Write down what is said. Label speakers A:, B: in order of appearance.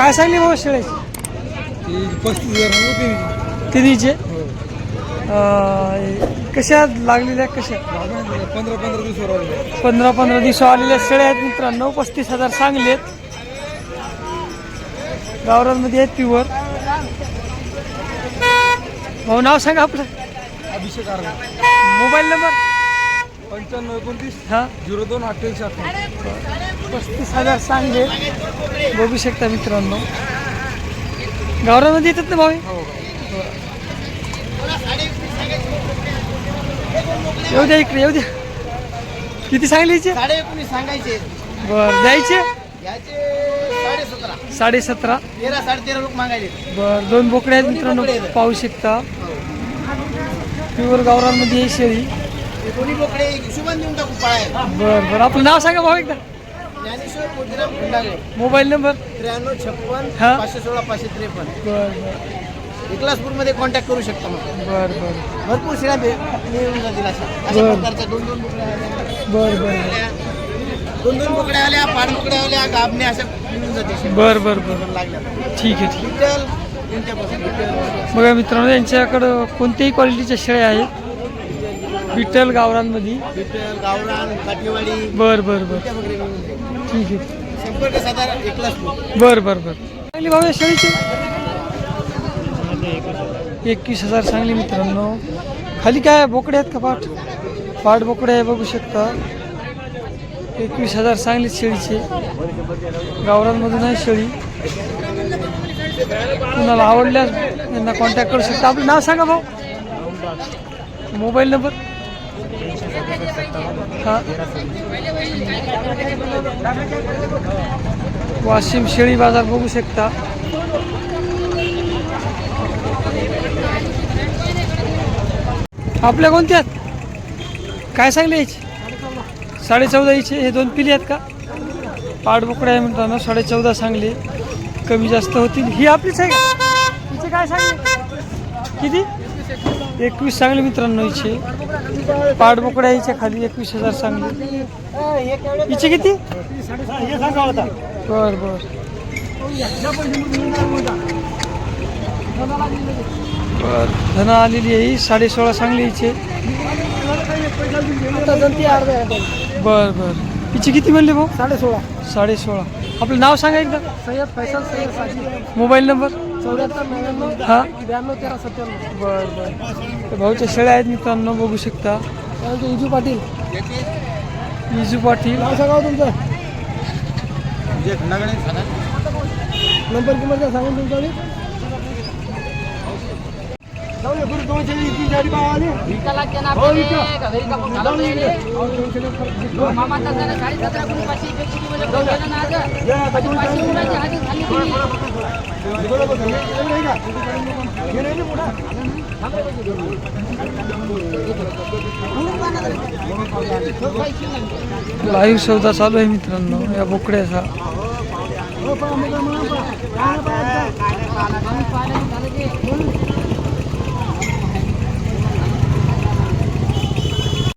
A: काय सांगली बाबा शेळ्याची
B: ती पस्तीस हजार
A: तिन्हीचे? अं, कशा लागलेल्या कशा
B: पंधरा पंधरा दिवसावर आले
A: पंधरा पंधरा दिवस आलेल्या शेळ्या आहेत मित्रांनो पस्तीस हजार चांगले आहेत गावरांमध्ये आहेत प्युअर भाऊ नाव सांगा आपलं.
B: Abhishek Arga
A: mobile number?
B: पंच्याण्णव एकोणतीस
A: हां.
B: झिरो दोन अठ्ठ्याऐंशी अठ्ठावन्न.
A: पस्तीस हजार आहेत. बघू शकता मित्रांनो. गावरामध्ये येतात ना भाऊ? हे?
B: हो.
A: येऊ द्या इकडे येऊ द्या. किती
C: सांगायचे.
A: बर द्यायचे?
C: याचे साडे सतरा तेरा साडे तेरा लोक मागायले.
A: बर दोन बोकडे आहेत मित्रांनो पाहू शकता. प्युअर गावरांमध्ये शेळी.
C: हे दोन्ही बोकडे हिशोबान देऊन टाकू पाळायला.
A: बर बर. आपलं नाव सांगा भाऊ एकदा.
C: ज्ञानेश्वर मोतीराम खंडागळे.
A: Mobile number?
C: त्र्याण्णव छप्पन
A: हा.
C: पाचशे सोळा पाचशे त्रेपन्न.
A: बर बर.
C: मध्ये कॉन्टॅक्ट करू शकता मग.
A: बर बर.
C: भरपूर शिळ्या भे- मिळून जातील अशा. अशा
A: बरं.
C: प्रकारच्या दोन दोन बोकड्या आल्या.
A: बर बर.
C: दोन दोन बोकड्या आल्या पाच बोकड्या आल्या गाबणे अशा मिळून जातील.
A: बर बर बर.
C: लागल्या.
A: ठीक आहे ठीक
C: विठ्ठल त्यांच्यापासून विठ्ठल
A: आहे बघा मित्रांनो यांच्याकडं कोणत्याही क्वालिटीच्या शेळ्या आहेत? विठ्ठल गावरांमध्ये
C: विठ्ठल गावरान काठेवाडी.
A: बर बर बर.
C: त्या वगैरे मिळून जातील.
A: ठीक आहे. बर बर बर. चांगली भाव आहे शेळीची? एकवीस हजार चांगली मित्रांनो. खाली काय बोकडे आहेत का पाठ? पाठ बोकडे आहे बघू शकता. एकवीस हजार चांगली शेळीचे. गावरांमधून आहे शेळी. कुणाला आवडल्यास यांना कॉन्टॅक्ट करू शकता. आपलं नाव सांगा भाऊ. Mobile number? वाशिम शेळी बाजार बघू शकता. आपल्या कोणत्या आहेत? काय सांगले याची? साडे चौदा इचे हे दोन पिली आहेत का? पाठबोकडे आहे म्हणताना साडे चौदा सांगले. कमी जास्त होतील. ही आपलीच आहे का? हिचे काय सांगले? किती? एकवीस चांगले मित्रांनो हिचे पाडबोकड्या हिच्या खाली एकवीस हजार चांगले. हिचे किती? बर बर. बर. धन आलेली आहे साडे सोळा चांगली हिचे बर बर. हिची किती म्हणले भाऊ?
C: साडे सोळा
A: साडे सोळा आपलं नाव सांगा एकदा.
C: Sayyed Faisal Sayyed
A: mobile number? हा? बर बर. भाऊच्या शेळ्या आहेत मित्रांनो बघू शकता.
C: इजू पाटील.
A: विजू पाटील.
C: सांगा हो तुमचं. नंबर किंमत सांगून तुमचा
A: लाईव्ह सौदा चालू आहे मित्रांनो या बोकड्याचा.